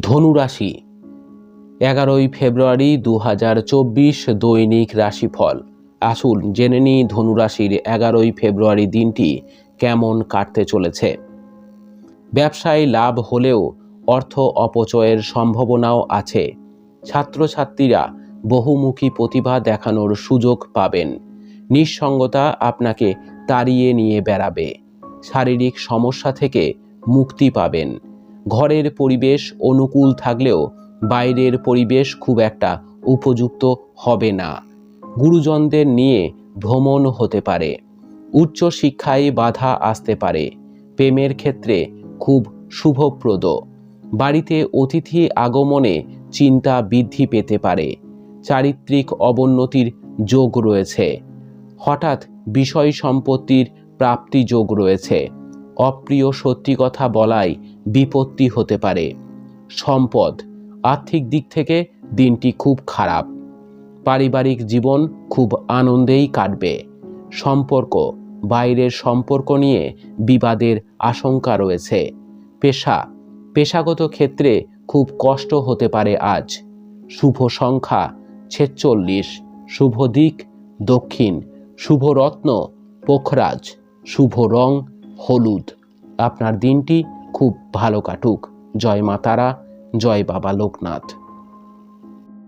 ধনুরাশি। এগারোই ফেব্রুয়ারি দু হাজার চব্বিশ দৈনিক রাশিফল। আসুন জেনে নিই ধনুরাশির এগারোই ফেব্রুয়ারি দিনটি কেমন কাটতে চলেছে। ব্যবসায় লাভ হলেও অর্থ অপচয়ের সম্ভাবনাও আছে। ছাত্রছাত্রীরা বহুমুখী প্রতিভা দেখানোর সুযোগ পাবেন। নিঃসঙ্গতা আপনাকে তাড়িয়ে নিয়ে বেড়াবে। শারীরিক সমস্যা থেকে মুক্তি পাবেন। ঘরের পরিবেশ অনুকূল থাকলেও বাইরের পরিবেশ খুব একটা উপযুক্ত হবে না। গুরুজনদের নিয়ে ভ্রমণ হতে পারে। উচ্চ শিক্ষায় বাধা আসতে পারে। প্রেমের ক্ষেত্রে খুব শুভপ্রদ। বাড়িতে অতিথি আগমনে চিন্তা বৃদ্ধি পেতে পারে। চারিত্রিক অবনতির যোগ রয়েছে। হঠাৎ বিষয় সম্পত্তির প্রাপ্তি যোগ রয়েছে। অপ্রিয় সত্যি কথা বলায় বিপত্তি হতে পারে। সম্পদ, আর্থিক দিক থেকে দিনটি খুব খারাপ। পারিবারিক জীবন খুব আনন্দেই কাটবে। সম্পর্ক, বাইরের সম্পর্ক নিয়ে বিবাদের আশঙ্কা রয়েছে। পেশা, পেশাগত ক্ষেত্রে খুব কষ্ট হতে পারে আজ। শুভ সংখ্যা, ছেচল্লিশ। শুভ দিক, দক্ষিণ। শুভ রত্ন, পোখরাজ। শুভ রং হলুদ। আপনার দিনটি খুব ভালো কাটুক। জয় মা তারা জয় বাবা লোকনাথ।